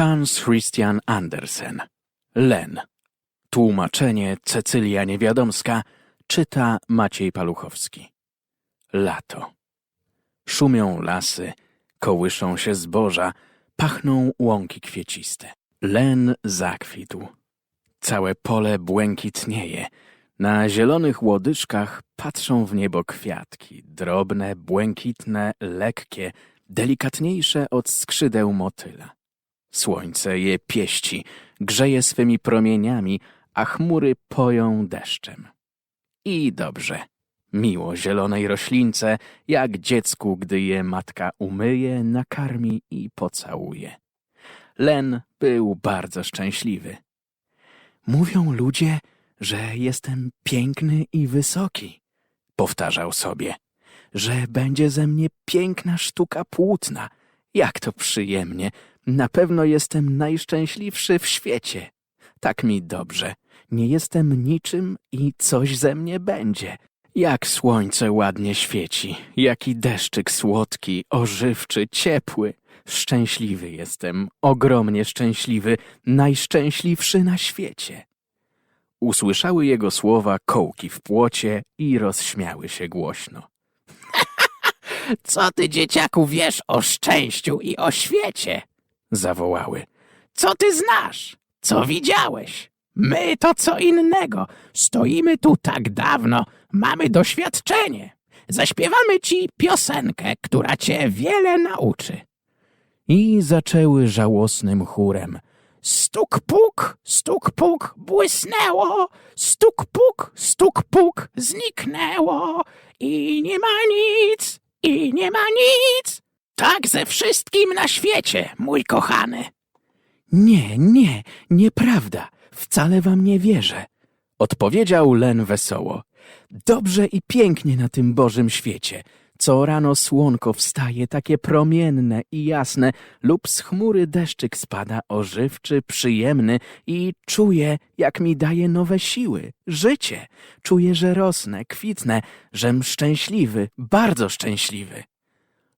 Hans Christian Andersen. Len. Tłumaczenie Cecylia Niewiadomska. Czyta Maciej Paluchowski. Lato. Szumią lasy, kołyszą się zboża, pachną łąki kwieciste. Len zakwitł. Całe pole błękitnieje. Na zielonych łodyżkach patrzą w niebo kwiatki, drobne, błękitne, lekkie, delikatniejsze od skrzydeł motyla. Słońce je pieści, grzeje swymi promieniami, a chmury poją deszczem. I dobrze. Miło zielonej roślince, jak dziecku, gdy je matka umyje, nakarmi i pocałuje. Len był bardzo szczęśliwy. Mówią ludzie, że jestem piękny i wysoki, powtarzał sobie, że będzie ze mnie piękna sztuka płótna. Jak to przyjemnie, na pewno jestem najszczęśliwszy w świecie. Tak mi dobrze, nie jestem niczym i coś ze mnie będzie. Jak słońce ładnie świeci, jaki deszczyk słodki, ożywczy, ciepły. Szczęśliwy jestem, ogromnie szczęśliwy, najszczęśliwszy na świecie. Usłyszały jego słowa kołki w płocie i rozśmiały się głośno. Co ty, dzieciaku, wiesz o szczęściu i o świecie? Zawołały. Co ty znasz? Co widziałeś? My to co innego. Stoimy tu tak dawno, mamy doświadczenie. Zaśpiewamy ci piosenkę, która cię wiele nauczy. I zaczęły żałosnym chórem. Stuk puk, stuk puk, błysnęło, stuk puk, stuk puk, zniknęło i nie ma nic, i nie ma nic. Tak ze wszystkim na świecie, mój kochany. Nie, nie, nieprawda. Wcale wam nie wierzę. Odpowiedział Len wesoło. Dobrze i pięknie na tym Bożym świecie. Co rano słonko wstaje takie promienne i jasne, lub z chmury deszczyk spada ożywczy, przyjemny i czuję, jak mi daje nowe siły, życie. Czuję, że rosnę, kwitnę, żem szczęśliwy, bardzo szczęśliwy.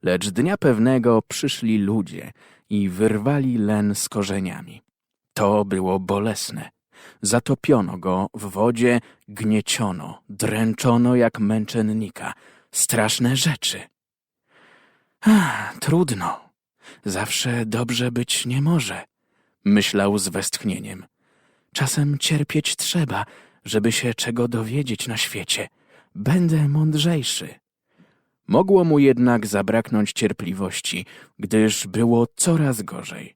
Lecz dnia pewnego przyszli ludzie i wyrwali len z korzeniami. To było bolesne. Zatopiono go w wodzie, gnieciono, dręczono jak męczennika. Straszne rzeczy. Ah, trudno. Zawsze dobrze być nie może, myślał z westchnieniem. Czasem cierpieć trzeba, żeby się czego dowiedzieć na świecie. Będę mądrzejszy. Mogło mu jednak zabraknąć cierpliwości, gdyż było coraz gorzej.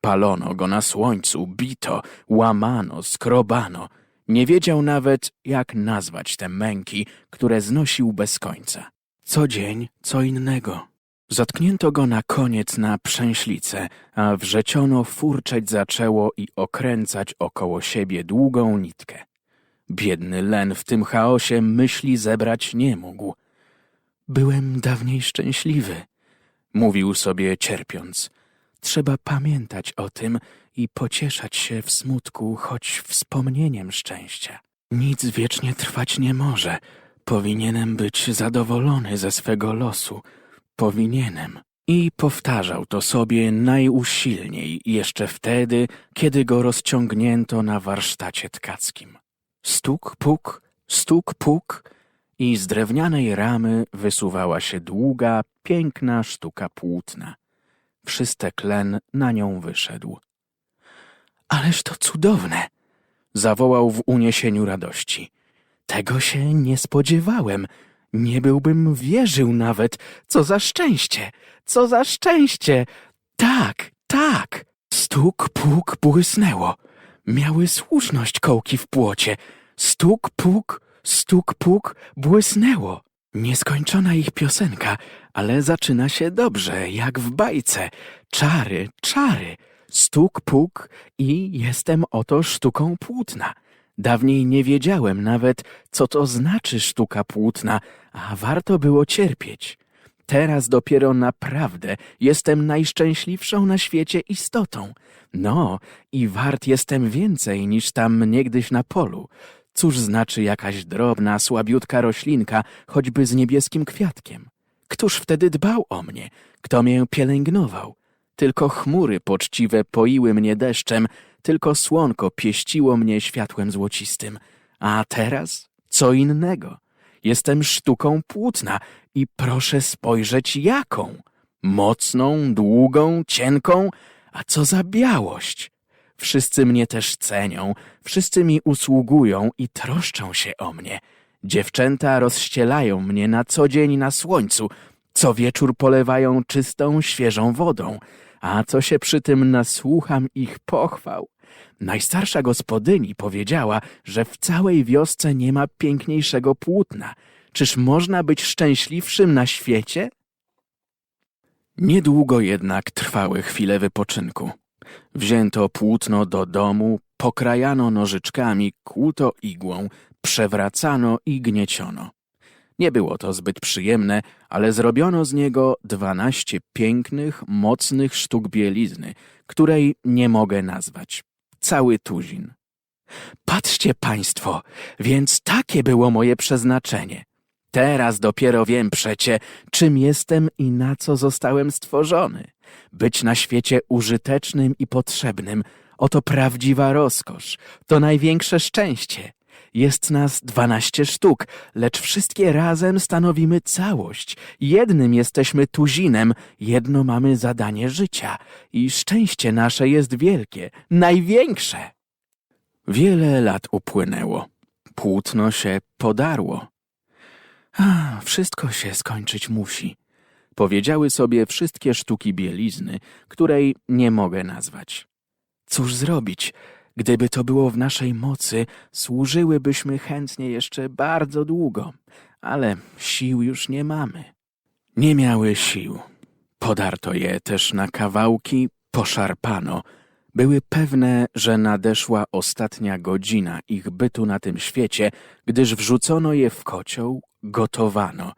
Palono go na słońcu, bito, łamano, skrobano. Nie wiedział nawet, jak nazwać te męki, które znosił bez końca. Co dzień, co innego. Zatknięto go na koniec na przęślicę, a wrzeciono furczeć zaczęło i okręcać około siebie długą nitkę. Biedny Len w tym chaosie myśli zebrać nie mógł. Byłem dawniej szczęśliwy, mówił sobie cierpiąc. Trzeba pamiętać o tym i pocieszać się w smutku, choć wspomnieniem szczęścia. Nic wiecznie trwać nie może. Powinienem być zadowolony ze swego losu. Powinienem. I powtarzał to sobie najusilniej jeszcze wtedy, kiedy go rozciągnięto na warsztacie tkackim. Stuk, puk, stuk, puk i z drewnianej ramy wysuwała się długa, piękna sztuka płótna. Wszystek len na nią wyszedł. Ależ to cudowne! zawołał w uniesieniu radości. Tego się nie spodziewałem. Nie byłbym wierzył nawet. Co za szczęście! Co za szczęście! Tak, tak! Stuk, puk błysnęło. Miały słuszność kołki w płocie. Stuk, puk, stuk, puk błysnęło. Nieskończona ich piosenka, ale zaczyna się dobrze, jak w bajce. Czary, czary, stuk, puk i jestem oto sztuką płótna. Dawniej nie wiedziałem nawet, co to znaczy sztuka płótna, a warto było cierpieć. Teraz dopiero naprawdę jestem najszczęśliwszą na świecie istotą. No, i wart jestem więcej niż tam niegdyś na polu. Cóż znaczy jakaś drobna, słabiutka roślinka, choćby z niebieskim kwiatkiem? Któż wtedy dbał o mnie? Kto mię pielęgnował? Tylko chmury poczciwe poiły mnie deszczem, tylko słonko pieściło mnie światłem złocistym. A teraz co innego. Jestem sztuką płótna i proszę spojrzeć jaką. Mocną, długą, cienką, a co za białość. Wszyscy mnie też cenią, wszyscy mi usługują i troszczą się o mnie. Dziewczęta rozścielają mnie na co dzień na słońcu, co wieczór polewają czystą, świeżą wodą, a co się przy tym nasłucham ich pochwał. Najstarsza gospodyni powiedziała, że w całej wiosce nie ma piękniejszego płótna. Czyż można być szczęśliwszym na świecie? Niedługo jednak trwały chwile wypoczynku. Wzięto płótno do domu, pokrajano nożyczkami, kłuto igłą, przewracano i gnieciono. Nie było to zbyt przyjemne, ale zrobiono z niego dwanaście pięknych, mocnych sztuk bielizny, której nie mogę nazwać. Cały tuzin. Patrzcie państwo, więc takie było moje przeznaczenie. Teraz dopiero wiem przecie, czym jestem i na co zostałem stworzony. Być na świecie użytecznym i potrzebnym, oto prawdziwa rozkosz, to największe szczęście. Jest nas dwanaście sztuk, lecz wszystkie razem stanowimy całość. Jednym jesteśmy tuzinem, jedno mamy zadanie życia i szczęście nasze jest wielkie, największe. Wiele lat upłynęło. Płótno się podarło. A, wszystko się skończyć musi. Powiedziały sobie wszystkie sztuki bielizny, której nie mogę nazwać. Cóż zrobić? Gdyby to było w naszej mocy, służyłybyśmy chętnie jeszcze bardzo długo, ale sił już nie mamy. Nie miały sił. Podarto je też na kawałki, poszarpano. Były pewne, że nadeszła ostatnia godzina ich bytu na tym świecie, gdyż wrzucono je w kocioł, gotowano.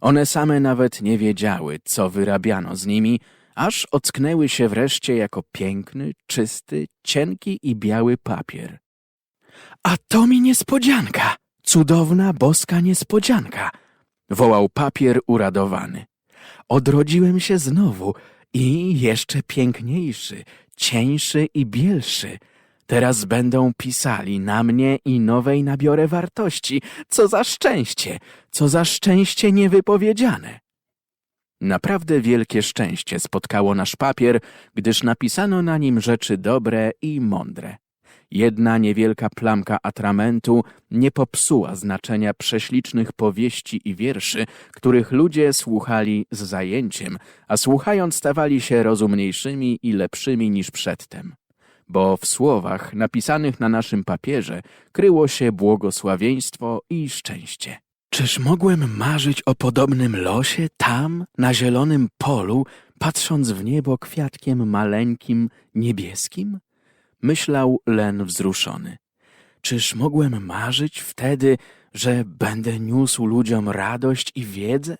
One same nawet nie wiedziały, co wyrabiano z nimi, aż ocknęły się wreszcie jako piękny, czysty, cienki i biały papier. A to mi niespodzianka! Cudowna, boska niespodzianka! wołał papier uradowany. Odrodziłem się znowu i jeszcze piękniejszy, cieńszy i bielszy. Teraz będą pisali na mnie i nowej nabiorę wartości. Co za szczęście, co za szczęście niewypowiedziane. Naprawdę wielkie szczęście spotkało nasz papier, gdyż napisano na nim rzeczy dobre i mądre. Jedna niewielka plamka atramentu nie popsuła znaczenia prześlicznych powieści i wierszy, których ludzie słuchali z zajęciem, a słuchając stawali się rozumniejszymi i lepszymi niż przedtem. Bo w słowach napisanych na naszym papierze kryło się błogosławieństwo i szczęście. Czyż mogłem marzyć o podobnym losie tam, na zielonym polu, patrząc w niebo kwiatkiem maleńkim, niebieskim? Myślał Len wzruszony. Czyż mogłem marzyć wtedy, że będę niósł ludziom radość i wiedzę?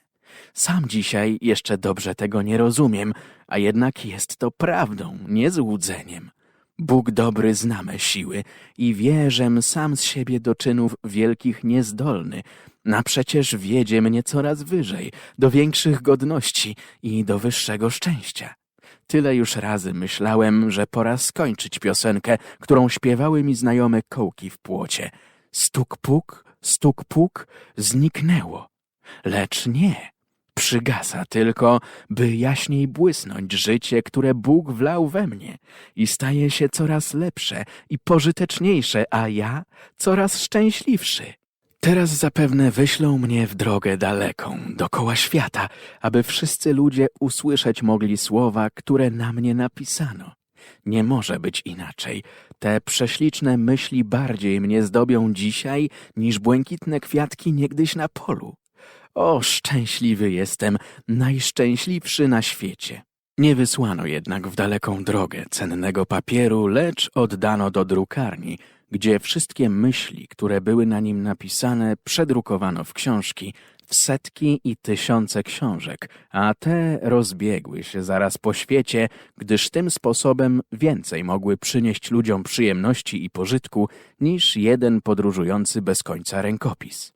Sam dzisiaj jeszcze dobrze tego nie rozumiem, a jednak jest to prawdą, nie złudzeniem. Bóg dobry zna me siły i wie, żem sam z siebie do czynów wielkich niezdolny, a przecież wiedzie mnie coraz wyżej, do większych godności i do wyższego szczęścia. Tyle już razy myślałem, że pora skończyć piosenkę, którą śpiewały mi znajome kołki w płocie. Stuk puk, stuk puk, zniknęło. Lecz nie, przygasa tylko, by jaśniej błysnąć życie, które Bóg wlał we mnie i staje się coraz lepsze i pożyteczniejsze, a ja coraz szczęśliwszy. Teraz zapewne wyślą mnie w drogę daleką, dokoła świata, aby wszyscy ludzie usłyszeć mogli słowa, które na mnie napisano. Nie może być inaczej. Te prześliczne myśli bardziej mnie zdobią dzisiaj niż błękitne kwiatki niegdyś na polu. O, szczęśliwy jestem, najszczęśliwszy na świecie. Nie wysłano jednak w daleką drogę cennego papieru, lecz oddano do drukarni, gdzie wszystkie myśli, które były na nim napisane, przedrukowano w książki, w setki i tysiące książek, a te rozbiegły się zaraz po świecie, gdyż tym sposobem więcej mogły przynieść ludziom przyjemności i pożytku niż jeden podróżujący bez końca rękopis.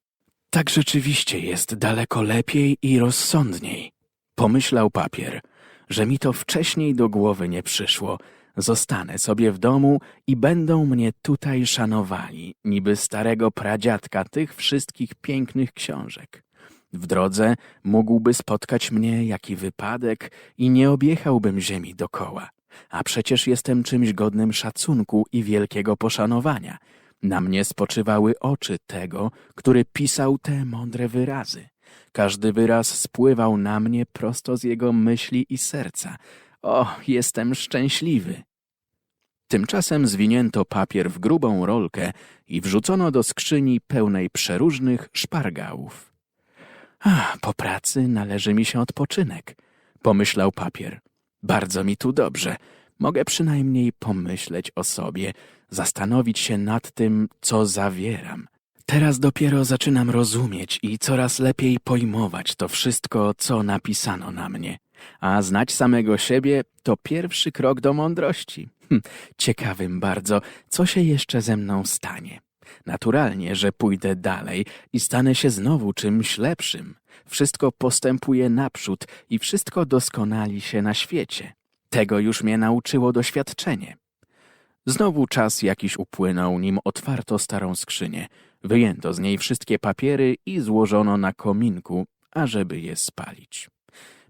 Tak rzeczywiście jest daleko lepiej i rozsądniej, pomyślał papier. że mi to wcześniej do głowy nie przyszło. Zostanę sobie w domu i będą mnie tutaj szanowali, niby starego pradziadka tych wszystkich pięknych książek. W drodze mógłby spotkać mnie jaki wypadek i nie objechałbym ziemi dokoła. A przecież jestem czymś godnym szacunku i wielkiego poszanowania. Na mnie spoczywały oczy tego, który pisał te mądre wyrazy. Każdy wyraz spływał na mnie prosto z jego myśli i serca. O, jestem szczęśliwy. Tymczasem zwinięto papier w grubą rolkę i wrzucono do skrzyni pełnej przeróżnych szpargałów. A, po pracy należy mi się odpoczynek, pomyślał papier. Bardzo mi tu dobrze. Mogę przynajmniej pomyśleć o sobie, zastanowić się nad tym, co zawieram. Teraz dopiero zaczynam rozumieć i coraz lepiej pojmować to wszystko, co napisano na mnie. A znać samego siebie to pierwszy krok do mądrości. Hm, ciekawym bardzo, co się jeszcze ze mną stanie. Naturalnie, że pójdę dalej i stanę się znowu czymś lepszym. Wszystko postępuje naprzód i wszystko doskonali się na świecie. Tego już mnie nauczyło doświadczenie. Znowu czas jakiś upłynął, nim otwarto starą skrzynię. Wyjęto z niej wszystkie papiery i złożono na kominku, ażeby je spalić.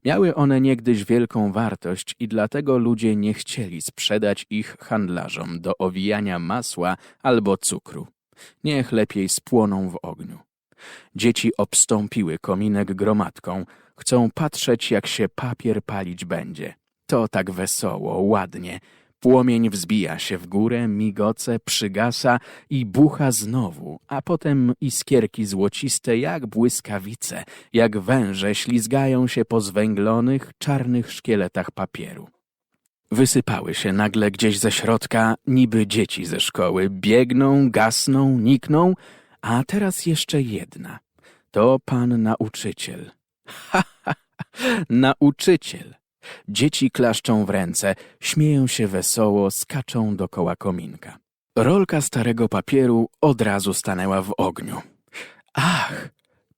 Miały one niegdyś wielką wartość i dlatego ludzie nie chcieli sprzedać ich handlarzom do owijania masła albo cukru. Niech lepiej spłoną w ogniu. Dzieci obstąpiły kominek gromadką, chcą patrzeć, jak się papier palić będzie. To tak wesoło, ładnie. Płomień wzbija się w górę, migoce, przygasa i bucha znowu, a potem iskierki złociste jak błyskawice, jak węże ślizgają się po zwęglonych, czarnych szkieletach papieru. Wysypały się nagle gdzieś ze środka, niby dzieci ze szkoły, biegną, gasną, nikną, a teraz jeszcze jedna. To pan nauczyciel. Ha, ha, ha, nauczyciel. Dzieci klaszczą w ręce, śmieją się wesoło, skaczą dokoła kominka. Rolka starego papieru od razu stanęła w ogniu. Ach!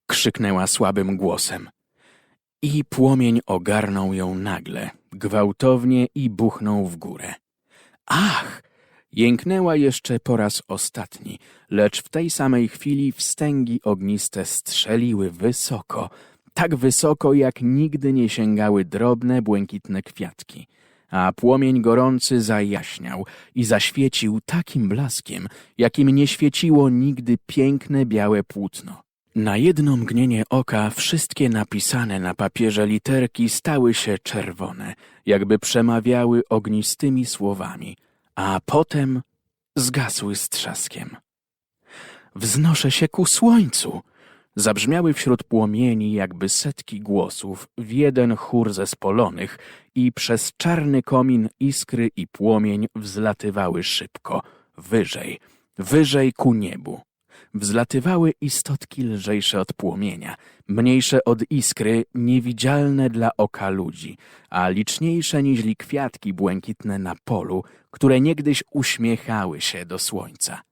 krzyknęła słabym głosem. I płomień ogarnął ją nagle, gwałtownie i buchnął w górę. Ach! Jęknęła jeszcze po raz ostatni, lecz w tej samej chwili wstęgi ogniste strzeliły wysoko, tak wysoko, jak nigdy nie sięgały drobne, błękitne kwiatki. A płomień gorący zajaśniał i zaświecił takim blaskiem, jakim nie świeciło nigdy piękne białe płótno. Na jedno mgnienie oka wszystkie napisane na papierze literki stały się czerwone, jakby przemawiały ognistymi słowami, a potem zgasły z trzaskiem. Wznoszę się ku słońcu! Zabrzmiały wśród płomieni jakby setki głosów w jeden chór zespolonych i przez czarny komin iskry i płomień wzlatywały szybko, wyżej, wyżej ku niebu. Wzlatywały istotki lżejsze od płomienia, mniejsze od iskry, niewidzialne dla oka ludzi, a liczniejsze niźli kwiatki błękitne na polu, które niegdyś uśmiechały się do słońca.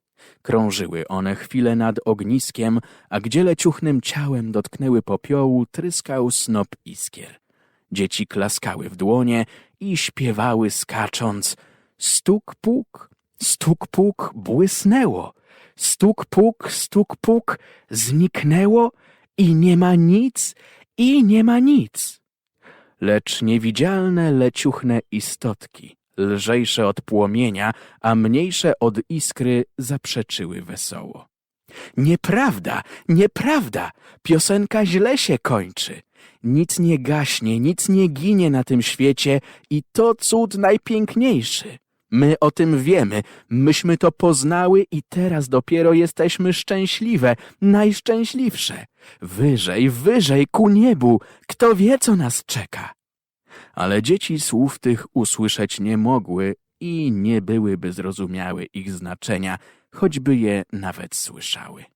Krążyły one chwilę nad ogniskiem, a gdzie leciuchnym ciałem dotknęły popiołu, tryskał snop iskier. Dzieci klaskały w dłonie i śpiewały skacząc. Stuk puk, stuk puk, błysnęło. Stuk puk, stuk puk, zniknęło i nie ma nic, i nie ma nic. Lecz niewidzialne leciuchne istotki, lżejsze od płomienia, a mniejsze od iskry, zaprzeczyły wesoło. Nieprawda, nieprawda, piosenka źle się kończy. Nic nie gaśnie, nic nie ginie na tym świecie i to cud najpiękniejszy. My o tym wiemy, myśmy to poznały i teraz dopiero jesteśmy szczęśliwe, najszczęśliwsze. Wyżej, wyżej ku niebu, kto wie, co nas czeka. Ale dzieci słów tych usłyszeć nie mogły i nie byłyby zrozumiały ich znaczenia, choćby je nawet słyszały.